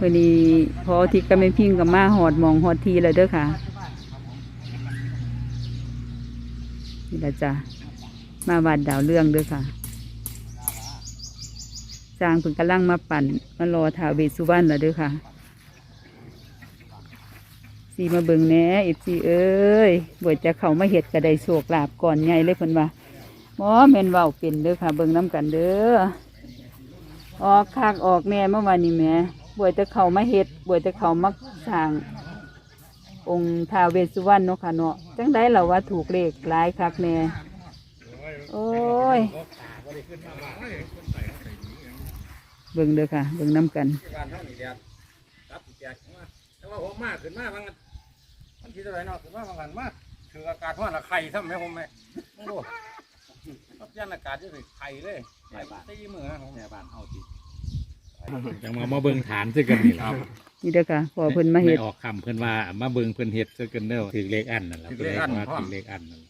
วันนี้พอที่ก็ไม่พิงกับมาหอดมองหอดทีแล้วเด้อค่ะนี่ละจ้ะมาวัดดาวเรื่องเด้อค่ะจางเพิ่นกำลังมาปั่นมารอถาวเวสุวรรณแล้วเด้อค่ะสีมาเบิ่งแหน่เอฟซีเอ้ยบ่จะเข้ามาเฮ็ดกระไดโศกลาบก่อนใหญ่เลยเพิ่นว่าหมอแมนเว้าเป็นเด้อค่ะ เบิ่งน้ำกันเด้อออกคากออกแน่เมื่อวานนี้แม่ บ่จะเขามาเฮ็ดบ่จะเขามาสร้าง องค์ท้าวเวสสุวรรณเนาะค่ะเนาะจังได๋ล่ะว่าถูกเลขหลายคักแน่โอ้ยเบิ่งเด้อค่ะ เบิ่งน้ำกันแต่ว่าผมมากขึ้นมากบางมันคิดอะไรเนาะขึ้นมากบางกันมากถืออากาศว่าละไข่ทำไหมผมไหมไม่รู้รับยันอากาศจะเป็นไข่เลยไข่ตีมือนะผมเนี่ยบ้านเฮาตี จังมามาเบิ่งฐานซึ่กันนี่แหละนี่เด้อค่ะพอเพิ่นมาเฮ็ดไออกคำเพิ่นว่ามาเบิ่งเพิ่นเฮ็ดซึ่กันเด้อถือเลขอันนั่นแหละเพิ่นเลยว่าถือเลขอันนั่น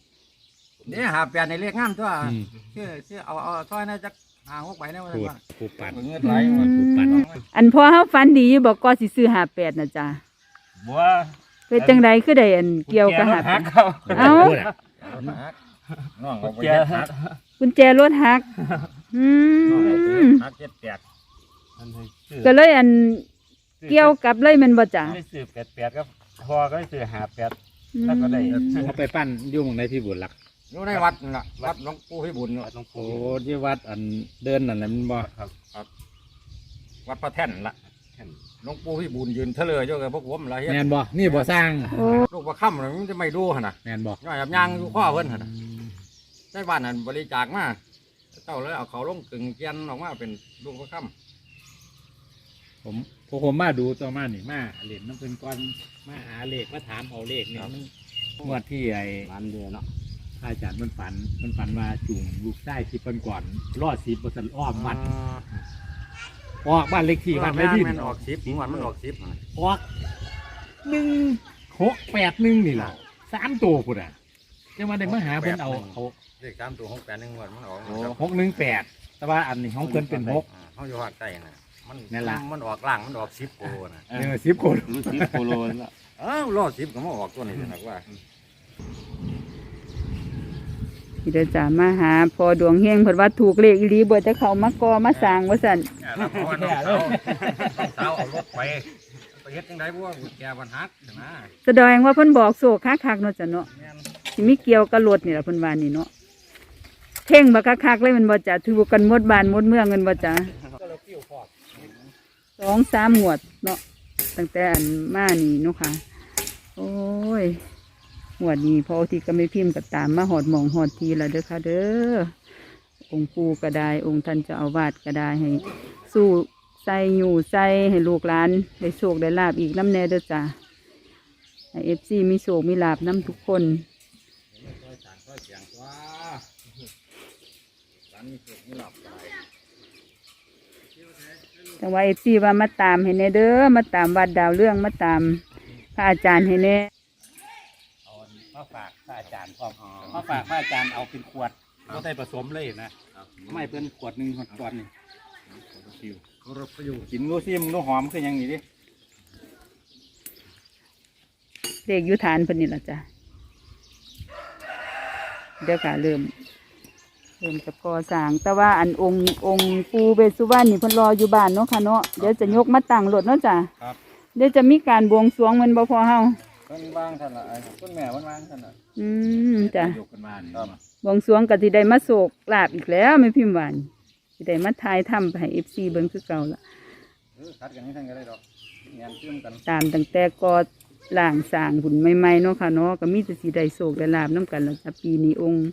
นี่หาแปลในเลขงามตัวอืมชื่อชื่อเอาเอาซอยนะจักหาหกใบนะว่าพูดว่าผู้ปั่นเงินไหลอืมันผู้ปั่นมอันพอเฮาฝันดีอยู่บอกก็สิซื้อ58น่ะจ้ะบัวเป็นจังไดคือได้อันเกี่ยวกับหาหัก58เขาเอ้าพูดอะน้องเอาไปเฮ็ดหักกุญแจรถหักอืมหักเจ็ดแปด มันให้ซื้อก็เลยอันเกี่ยวกับเลยแมันบ่จ้ะได้ซื้อแปดแปดก็พอก็ได้ซื้อหาแปด อืมแล้วก็ได้เอาไปปั้นอยู่หมองในพี่บุญหลัก อยู่ในวัดนั่นล่ะวัดหลวงปู่พิบูลนี่วัดหลวงโอ้ปู่ที่วัดอันเดินนั่นแหละมันบ่ครับวัดพระแท่นล่ะหลวงปู่พิบูลยืนเถลออยู่กับพวกผมละเฮ็ดแม่นบ่นี่บ่สร้างโอ้ลูกประค่ำน่ะมันจะไม่ดูหั่นน่ะแม่นบ่ย่อยแบบยางอยู่ข้อเพิ่นหั่นน่ะใช้บ้านนั้นบริจาคมาเจ้าเลยเอาเขาลงกึ่งเกียนออกมาเป็นลูกประค่ ผมพวกผมมาดูต่อมานี่มาเล่นน้ำเพิ่นก่อนมาหาเลขมาถามเอาเลขนี่มันงวดที่ไอ้ร้านเดียวเนาะพระอาจารย์มันฝันมันฝันว่าจุงลูกได้ที่เพิ่นก่อนรอดสิบเปอร์เซ็นต์อ้อมำวัดออกบ้านเลขที่บ้านเลแม่ขที่มันออกสิบงวดมันออกสิบหั่นน่ะออกหนึ่งหกแปดหนึ่งนี่แหละสามตัวพุ่นอะจะมาได้มาหาเพิ่นเอาเอาเลขสามตัวหกแปดหนึ่งงวดมันออกหกหนึ่งแปดแต่ว่าอันนี้ของเพิ่นเป็นหก อ่าเขาอยู่ภาคใต้น่ะ มันนั่นล่ะ มันออกล่างมันออกสิบโกน่ะเออสิบคนรู้สิบโคโลละเอ้าวรอดสิบก็มาออกตัวนี้นะว่านี่เด้อจ้ะมาหา พอดวงเฮงเพิ่นว่าถูกเลขอีหลีบ่จะเข้ามากอมาสร้างว่าซั่นแล้วพอน้องสาวน้องสาวเอารถไปไปเฮ็ดจังไดบ่ว่าแกวันฮักนะแสดงว่าเพิ่นบอกโศกคักๆเนาะจ้ะเนาะแม่นสิมีเกี่ยวกับรถนี่ล่ะเพิ่นว่านี่เนาะเพ่งบักคักๆเลยแมันบ่จ้ะถือว่ากันหมดบ้านหมดเมืองกันบ่จ้ะ ก็เรากิ้วพอด สองสามหมวดเนาะตั้งแต่อันมานี่เนาะค่ะ โอ้ยหมวดนี้พอที่ก็ไม่พิมพ์ก็ตามมาหอดหมองหอดทีละเด้อค่ะ เด้อองค์ปูก็ได้องค์ท่านจ้าอาวาสก็ได้ให้ สู้ใส่อยู่ใส่ให้ลูกหลานได้โชคได้ลาบอีกน้ำแน่เด้อจ้ะให้เอฟซีมีโชคมีลาบน้ำทุกคนซอยสารซอยเสียงว่าสารมีสุขมีหลับได้ แต่ว่าเอฟซีว่ามาตามให้แน่เด้อมาตามวัดดาวเรื่องมาตามพระอาจารย์ให้แน่เอามาฝากพระอาจารย์พร้อมมาฝากพระอาจารย์เอาเป็นขวดก็ได้ผสมเลยนะไม่เป็นขวดหนึ่งขวดนี่รถไปอยู่กินรู้ซิมรู้หอมคือหยังนี่ดิเลขอยุทานเพิ่นนี่ละจ้ะเดี๋ยวค่ะเริ่ม เริ่มจะก่อสร้างแต่ว่าอันองค์องค์ปูเบสสุวรรณนี่เพิ่นรออยู่บ้านเนาะค่ะเนาะเดี๋ยวจะยกมาตั้งรถเนาะจ้ะครับ เดี๋ยวจะมีการบวงสรวงแมันบ่พอเฮาเพิ่นวางท่านละไอ้ต้นแม่มันวางท่านละอืมจ้ะยกกันมานี่ครับบวงสรวงก็สิได้มาโศกลาบอีกแล้วไม่พิมพ์หวานสิได้มาทายทำให้ FC เบิ่งคือเก่าละเออคัดกันให้ท่านก็ได้ดอกงานเชื่อมกัน ตามตั้งแต่ก่อ ล่างสร้างหุ่นใหม่ๆเนาะค่ะเนาะก็มีแต่สิได้โศกได้ลาบน้กันแล้วจ้ะปีนี้องค์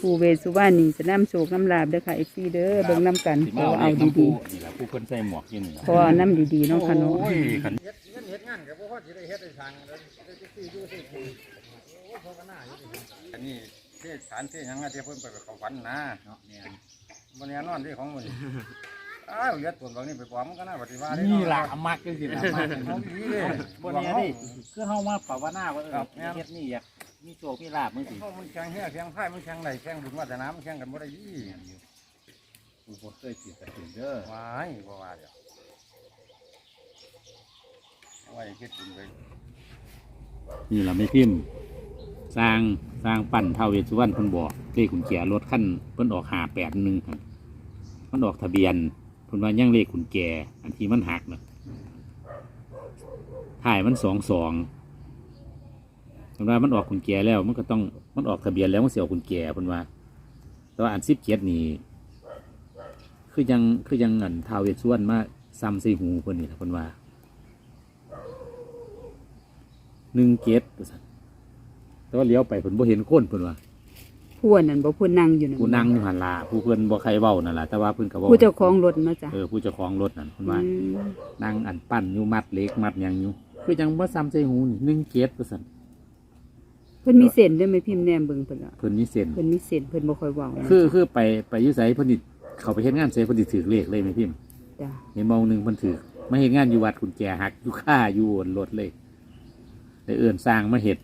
ปู่เวสสุวรรณนี่จะนำโศกน้ำลาบเด้อค่ะ FC เด้อเบิ่งน้กันสิเพมาราะเอาว่าเอาเด็กน้ำปูดีนี่แหละผู้คนใส่หมวกอยินนี่ๆเพราะว่าน้ำดีๆเนาะค่ะเนาะ โอ้ยขัน เฮ็ดเงินเฮ็ดงานกับพวกเขาสิได้เฮ็ดได้ทางแล้วได้ซื้ออยู่ซื้อกินโอ้เขาก็น่าอยู่ดิอันนี้เทศฐานเทศหยังอะที่เพิ่นไปกับเขาฝันนะเนาะเนี่ยบนนี้นอนที่ของมัน อ้าวยัดตัวบางนี่ไปปลอมมันก็น่าปฏิวัตินี่ล่ะเอามักจังสิล่ะมักเขาดีเลยบนนี้นี่คือเฮามาภาวนาว่าเออครับแม่นเฮ็ดนี่อยากมีโชคมีลาบมึงสิเขามันแข่งเฮียแข่งไพ่มันแข่งไหนแข่งบุญวาสนามันแข่งกันบ่ได้ยี่กูบ่เคยสิกระถึงเด้อว้ายบ่ว่าเดี๋ยวว่าจะคิดถึงไปนี่เราไม่พิมพ์สร้างสร้างปั่นเท่าเวสสุวรรณเพิ่นบอกเลขขุนแจรถขั้นเพิ่นออกหาแปดหนึ่งครับมันออกทะเบียน เพิ่นว่ายังเลขขุนแจอันที่มันหักนะถ่ายมันสองสองเพิ่นว่ามันออกขุนแจแล้ว มันก็ต้องมันออกทะเบียนแล้วมันเสียขุนแจเพิ่นว่า แต่ว่าอันสิบเจ็ดนี่คือยังคือยังเงินท่าเวสวรมาซ้ำใส่หูเพิ่นนี่ล่ะเพิ่นว่าหนึ่งเจ็ดว่าซั่นแต่ว่าเลี้ยวไปเพิ่นบ่เห็นคนเพิ่นว่า ผู้อันนั้นบ่ผู้นั่งอยู่นั่นผู้นั่งอยู่หันลาผู้เพิ่นบ่ใครเว้านั่นล่ะแต่ว่าเพิ่นก็เว้าผู้เจ้าของรถเนาะจ้ะเออผู้เจ้าของรถนั่นเพิ่นว่าอืมนั่งอันปั้นอยู่มัดเหล็กมัดหยังอยู่คือจังบ่ซ้ำใจหูนี่1เกียรว่าซั่นเพิ่นมีเส้นด้วยไหมพิมพ์แนมเบิ่งเพิ่นอะเพิ่นมีเส้น เพิ่นมีเส้นเพิ่นบ่ค่อยเว้านะคือคือไปไปอยู่ไสเพิ่นสิเข้าไปเฮ็ดงานไสเพิ่นสิถือเลขเลยแม่พิมพ์จ้ะเห็นมองหนึงเพิ่นถือมาเฮ็ดงานอยู่วัดกุญแจหักอยู่ค่าอยู่บนรถเลยได้เอื้อนสร้างมาเฮ็ด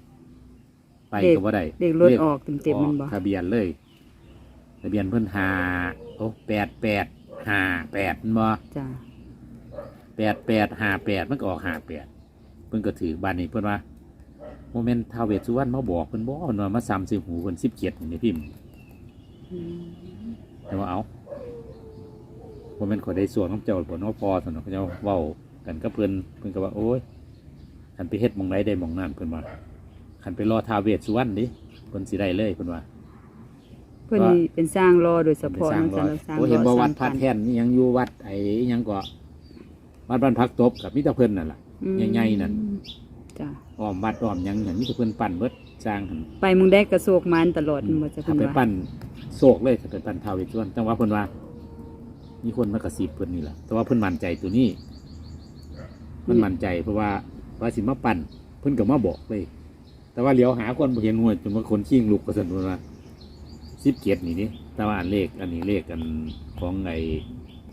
ไปก็บ่ได้เลขรถออกเต็มๆมันบ่ออกทะเบียนเลยทะเบียนเพิ่นหาโอ้แปดแปดห้าแปดมันบ่จ้ะแปดแปดห้าแปดมันก็ออกห้าแปดเพิ่นก็ถือบ้านนี้เพิ่นว่าโมเมนต์ท้าวเวสสุวรรณมาบอกเพิ่นบ่เพิ่นว่ามาซ้ำใส่หูเพิ่นสิบเจ็ดนี่พิมพ์อืมแต่ว่าเอาโมเมนต์ขอยได้ส่วนของเจ้าผลว่าพอสนองเขาเจ้าเว้ากันก็เพิ่นเพิ่นก็ว่าโอ้ยคันไปเฮ็ดหมองไหนได้หมองนั่นเพิ่นว่า คันไปรอท้าวเวสสุวรรณดิเพิ่นสิได้เลยเพิ่นว่าเพิ่นนี่เป็นสร้างรอโดยเฉไปพาะสร้างเนาะรจ้ะอยเราสร้างโอ้เห็นรบ่อวัดสพัร้าดงแท่นนี่ยังอยู่วัดไอ้อิหยังก็วัดบ้านพักตบกับมิตรเพิ่นนั่นล่ะอืมใหญ่ๆนั่นจ้ะอ้อมวัดอ้อมหยังอย่างนี้ตะเพิ่นปั่นเบิดสร้างหั่น ไปมึงได้กระโศกมันตลอดมันบ่จะถ้าเพิ่นไปว่า ปั่นโศกเลยถ้าไปปั่นท้าวเวสสุวรรณจังว่าเพิ่นว่ามีคนมากระซิบเพิ่นนี่แหละแต่ว่าเพิ่นมั่นใจตัวนี้เพิ่นมั่นใจเพราะว่าว่าสิมาปั่นเพิ่นก็มาบอกเลย แต่ว่าเลี้ยวหาคนบ่เห็นหัวจนว่าคนชิงลูกกระสันเพิ่นว่าสิบเกียรนี่นี่แต่ว่าอันเลขอันนี้เลขกันของไอ้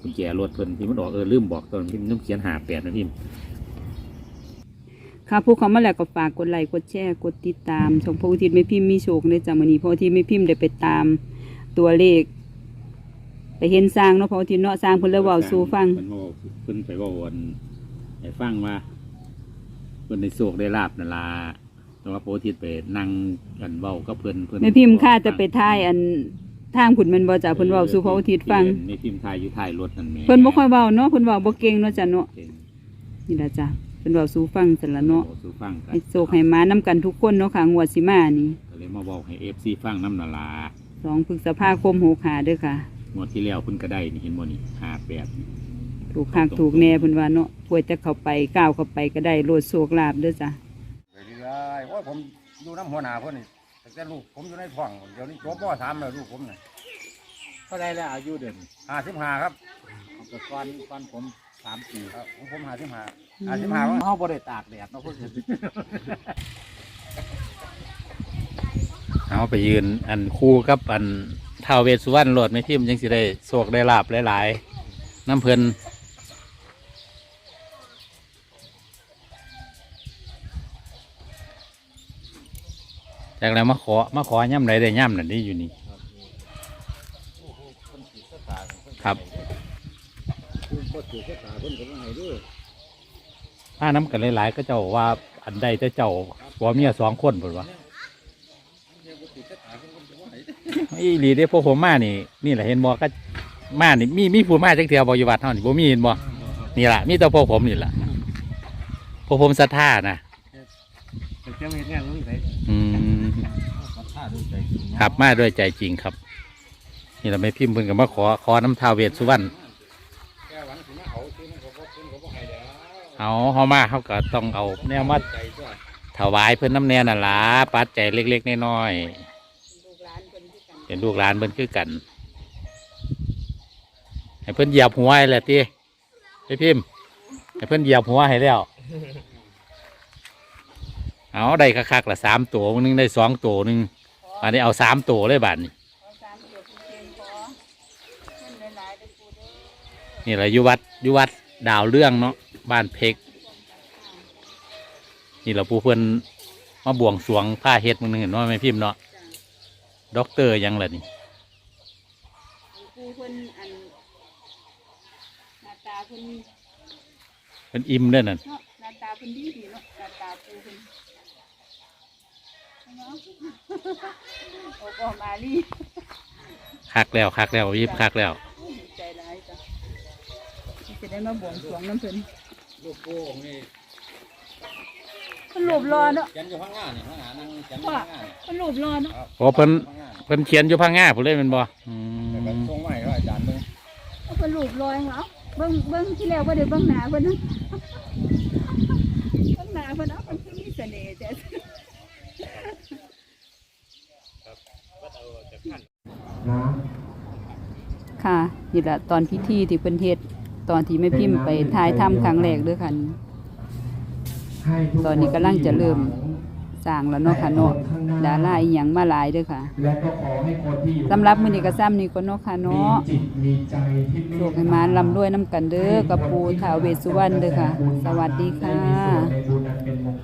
กุญแจรถเพิ่นที่มันออกเออลืมบอกตอนที่มันเขียนหาแปดนะพิมพ์ค่ะผู้เขามาแล้วก็ฝากกดไลค์กดแชร์กดติดตามช่องพระอุทิศไม่พิมพ์มีโชคในจ้ะมื้อนี้พระอุทิศไม่พิมพ์ได้ไปตามตัวเลข ไปเห็นสร้างเนาะพระอุทิศเนาะสร้างเพิ่นเลยเว้าสู่ฟังเพิ่นเว้าเพิ่นไปเว่าวันให้ฟังว่าเพิ่นได้โศกได้ลาบนั่นล่ะ แต่ว่าโปรทิศไปนั่งกันเว้ากับเพิ่นเพิ่นแม่พิมพ์ค่าจะไปท่ายอันทางผุนแมันบ่จ้ะเพิ่นเว้าสู่พระอุทิศฟังแม่พิมพ์ทายอยู่ท้ายรถนั่นแหม่เพิ่นบ่ค่อยเว้าเนาะเพิ่นเว้าบ่เก่งเนาะจ้ะเนาะเก่งนี่ล่ะจ้ะเพิ่นเว้าสู่ฟังซั่นละเนาะว้สู่ฟังกันให้โชคให้มานํกันทุกคนเนาะค่ะงวดสิมานี่ก็เลยมาบอกให้ FC ฟังน้ำนั่นล่ะ2พฤษภาคม65เด้อค่ะ งวดที่แล้วเพิ่นก็ได้นี่เห็นบ่นี่58นี่ถูกคักถูกแน่เพิ่นว่าเนาะป่วยจะเข้าไปก้าวเข้าไปก็ได้โลดโชคลาภเด้อจ้ะไปเรื่อ ยๆโอ้ยผมอยู่น้ำหัวหน้าเพิ่นนี่ตั้งแต่ลูกผมอยู่ในท้องเดี๋ยวนี้จบมสามแล้วลูกผมน่ะเท่าไรแล้วอายุเดือนห้าสิบห้าครับก่อนก่อนผม3ปีครับของผมห้าสิบห้าห้าสิบห้าเฮาบ่ได้ตากแดดเนาะเพิ่นเอาไปยืนอันคู่กับอันท้าวเวสสุวรรณโลดไม่พิมพ์ยังสิได้โศกได้ลาบหลายๆน้ำเพิ่น จากนั้นมาขอมาขอย่ำไรได้ย่ำนั่นนี่อยู่นี่ครับถ้าน้ำกันหลายๆก็เจ้าว่าอันใดจะเจ้าผัวเมียสองคนเพิ่ว่าอีหลีเด้พวกผมมานี่ นี่แหละเห็นบ่ก็มานี่มีมีผู้มาจักเทียวบ่อยู่วัดเฮานี่บ่มีเห็นบ่นี่ล่ะมีแต่พวกผมนี่ล่ะพวกผมศรัทธานะแต่เจ้าเฮ็ดงานรู้ไสอืม ครับมาด้วยใจจริงครับ นี่เราไม่พิมพ์เพิ่นก็มาขอขอน้ำท้าวเวสสุวรรณแค่หวังสิมาเอาซื้อมันก็บ่เพิ่นก็บ่ให้แล้วเอาเฮามาเฮาก็ต้องเอาแนวมาใจด้วยถวายเพิ่นน้ำแน่นั่นล่ะปัดใจเล็กๆน้อยๆเป็นลูกหลานเพิ่นคือกันให้เพิ่นเหยียบหัวให้แหละติไปพิมพ์ให้เพิ่นเหยียบหัวให้แล้วเอาได้คักๆละสามตัวมึงนึงได้สองตัวหนึง อันนี้เอาสามตัวเลยบาทนี่นี่แหละอยุวัดอยุวัดดาวเรื่องเนาะบ้านเพกนี่เราปูเพิ่นมาบวงสรวงผ้าเฮ็ดมึงนึงเห็นว่าไม่พิมพ์เนาะด็อกเตอร์ยังล่ะนี่ผู้เพิ่นอันหน้าตาเพิ่นเป็นอิ่มเด้อนั่นเนาะหน้าตาเป็นดีดีเนาะหน้าตาปูเป็นเนาะโอ้ก็มาลีคักแล้วคักแล้วยิบคักแล้วดีใจร้ายจ้ะที่จะได้มาบวงสรวงน้ำเพิ่นลูกโป่งนี่มันรูปรอเนาะเขียนอยู่ข้างหน้านี่ข้างหน้านั่งเขียนอยู่ว่าข้างหน้านี่มันรูปรอเนาะครับโอ้เพิ่นข้างหน้านี่เพิ่นเขียนอยู่พังงาผู้เล่นเป็นบ่อืแล้วก็มส่งมาให้อาจารย์เบิ่งเอาเป็นรูปรอยเหรอเบิ่งเบิ่งที่แล้วว่าเดี๋ยวเบิ่งหนาเพิ่นนะเบิ่งหนาเพิ่นเอาเป็นที่มีเสน่ห์จ้ะ ค่ะนี่แหละตอนพิธีที่เพิ่นเฮ็ดตอนที่แม่พิมพ์ไปถ่ายทำครั้งแรกเด้อค่ะตอนนี้กำลังจะเริ่มสร้างแล้วเนาะค่ะเนาะดาราอีหยังมาหลายเด้อค่ะและก็ขอให้คนที่อยู่สำหรับมื้อนี้ก็ซ้ำนี้ก็เนาะค่ะมีเนาะจิตมีใจที่เมตโชคตาให้มารร่ำรวยนํกันเด้อกับปู่ท้าวเวสสุวรรณเด้อค่ะ สวัสดีค่ะ